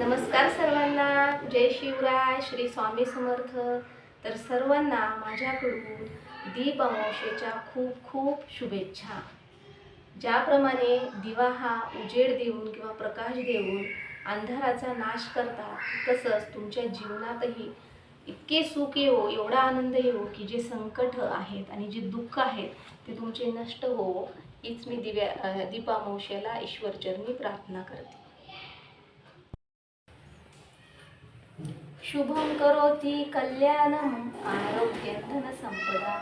नमस्कार सर्वांना. जय शिवराय श्री स्वामी समर्थ. तर सर्वांना माझ्याकडून दीप अमावशेच्या खूप खूप शुभेच्छा. ज्याप्रमाणे दिवा हा उजेड देऊन किंवा प्रकाश देऊन अंधाराचा नाश करतात तसंच तुमच्या जीवनातही इतके सुख येवो एवढा आनंद येवो की जे संकट आहेत आणि जे दुःख आहेत ते तुमचे नष्ट होवो हीच मी दिव्या दीपामावशेला ईश्वरचरणी प्रार्थना करते. शुभं करोति कल्याणम् आरोग्य धनसम्पदा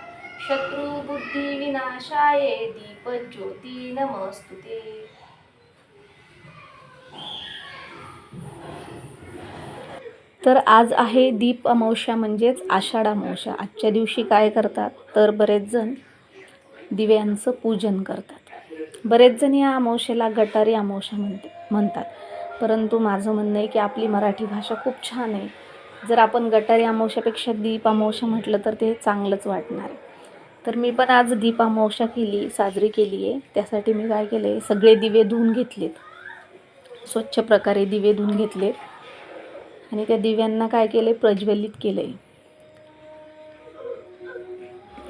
शत्रुबुद्धिविनाशाय दीपज्योती नमस्तुते तर आज आहे दीप अमावस्या म्हणजेच आषाढ अमावस्या. आजच्या दिवशी काय करतात? तर बरेच जण दिव्यांचं पूजन करतात. बरेच जण या अमावस्येला गटारी अमावस्या म्हणते म्हणतात. परंतु माझं म्हणणं आहे की आपली मराठी भाषा खूप छान आहे. जर आपण गटारी अमावश्यापेक्षा दीप म्हटलं तर ते चांगलंच वाटणार. आहे तर मी पण आज दीप केली साजरी केली आहे. त्यासाठी मी काय केलं आहे सगळे दिवे धुवून घेतलेत. स्वच्छ प्रकारे दिवे धुवून घेतलेत. आणि त्या दिव्यांना काय केलं आहे प्रज्वलित केलं आहे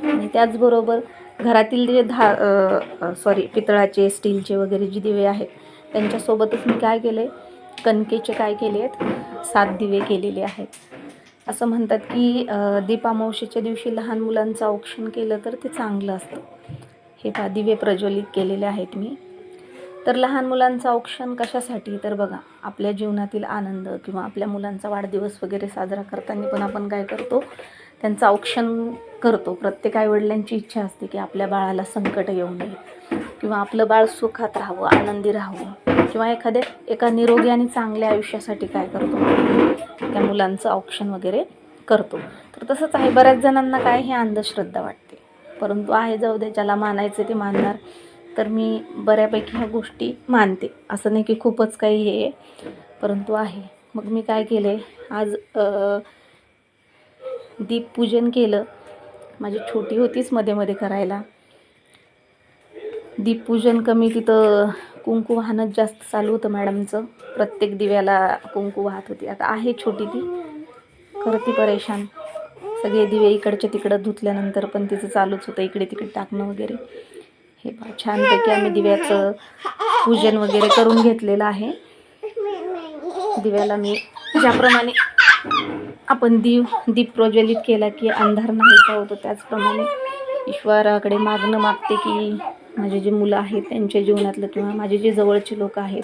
आणि त्याचबरोबर घरातील जे धा सॉरी पितळाचे स्टीलचे वगैरे जे दिवे आहेत त्यांच्यासोबतच मी काय केलं आहे कणकेचे काय केले आहेत? सात दिवे केलेले आहेत. असं म्हणतात की दीपामावशीच्या दिवशी लहान मुलांचं औक्षण केलं तर ते चांगलं असतं. हे पहा दिवे प्रज्वलित केलेले आहेत मी. तर लहान मुलांचं औक्षण कशासाठी? तर बघा आपल्या जीवनातील आनंद किंवा आपल्या मुलांचा वाढदिवस वगैरे साजरा करताना पण आपण काय करतो? त्यांचं औक्षण करतो. प्रत्येक आईवडिलांची इच्छा असते की आपल्या बाळाला संकट येऊ नये. किंवा आपलं बाळ सुखात राहावं आनंदी राहावं किंवा एखाद्या एका निरोगी आणि चांगल्या आयुष्यासाठी काय करतो? त्या मुलांचं औक्षण वगैरे करतो. तर तसंच आहे बऱ्याच जणांना काय हे अंधश्रद्धा वाटते. परंतु आहे जाऊ दे ज्याला मानायचं ते मानणार तर मी बऱ्यापैकी ह्या गोष्टी मानते. असं नाही की खूपच काही हे आहे परंतु आहे. मग मी काय केले आज दीपपूजन केलं. माझी छोटी होतीच मध्ये मध्ये करायला. दीपपूजन कमी तिथं कुंकू वाहनच जास्त चालू होतं मॅडमचं. प्रत्येक दिव्याला कुंकू वाहत होती. आता आहे छोटी ती. करती परेशान. सगळे दिवे इकडच्या तिकडं धुतल्यानंतर पण तिचं चालूच होतं. इकडे तिकडे टाकणं वगैरे. हे पहा छानपैकी आम्ही दिव्याचं पूजन वगैरे करून घेतलेलं आहे. दिव्याला मी ज्याप्रमाणे आपण दीव दीप प्रज्वलित केला की अंधार नाहीसा होतो त्याचप्रमाणे ईश्वराकडे मागणं मागते की माझे जे मुलं आहेत त्यांच्या जीवनातलं किंवा माझे जे जवळचे लोक आहेत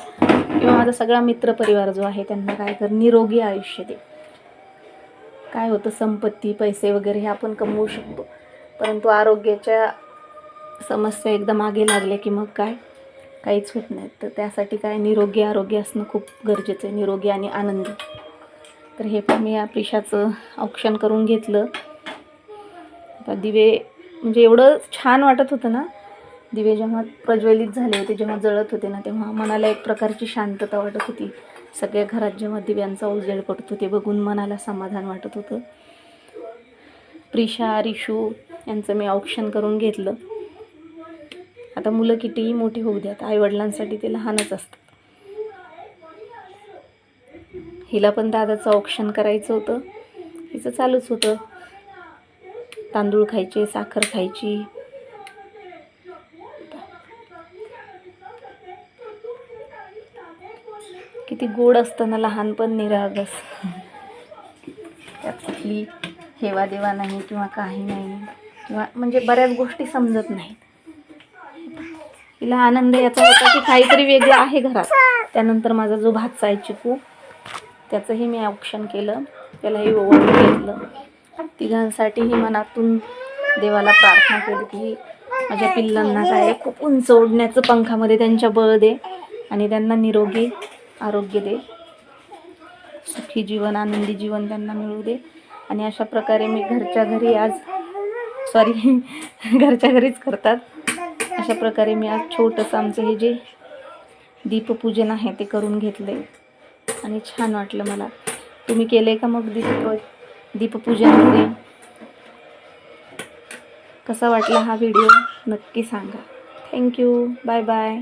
किंवा माझा सगळा मित्रपरिवार जो आहे त्यांना काय कर निरोगी आयुष्य दे. काय होतं संपत्ती पैसे वगैरे हे आपण कमवू शकतो. परंतु आरोग्याच्या समस्या एकदा मागे लागल्या की मग काय? काहीच होत नाही. तर त्यासाठी काय? निरोगी आरोग्य असणं खूप गरजेचं आहे. निरोगी आणि आनंदी. तर हे पण मी या पिशाचं औक्षण करून घेतलं. दिवे म्हणजे एवढं छान वाटत होतं ना दिवे जेव्हा प्रज्वलित झाले होते जेव्हा जळत होते ना तेव्हा मनाला एक प्रकारची शांतता वाटत होती. सगळ्या घरात जेव्हा दिव्यांचा उजेड पडत होते बघून मनाला समाधान वाटत होतं. प्रिशा रिशू यांचं मी औक्षण करून घेतलं. आता मुलं कितीही मोठी होऊ द्यात आईवडिलांसाठी ते लहानच असतात. हिला पण दादाचं औक्षण करायचं होतं. हिचं चालूच होतं. तांदूळ खायचे साखर खायची किती गोड असतं ना लहानपण निरागस. त्यात कुठली हेवा देवा नाही किंवा काही नाही किंवा म्हणजे बऱ्याच गोष्टी समजत नाहीत. तिला आनंद याचा होता की काहीतरी वेगळं आहे घरात. त्यानंतर माझा जो भातचा आहे चिकू त्याचंही मी औक्षण केलं. त्यालाही ओवाळून घेतलं. तिघांसाठीही मनातून देवाला प्रार्थना केली की माझ्या पिल्लांना काय खूप उंच ओढण्याचं पंखामध्ये त्यांच्या बळ दे आणि त्यांना निरोगी आरोग्य दे. सुखी जीवन आनंदी जीवन त्यांना मिळू दे. आणि अशा प्रकारे मी घरच्या घरी आज सॉरी घरच्या घरीच करतात. अशा प्रकारे मी आज छोटंसं आमचं हे जे दीपपूजन आहे ते करून घेतले आणि छान वाटलं मला. तुम्ही केले का मग दीप दीपपूजन घरी कसा वाटला हा व्हिडिओ? नक्की सांगा. Thank you bye bye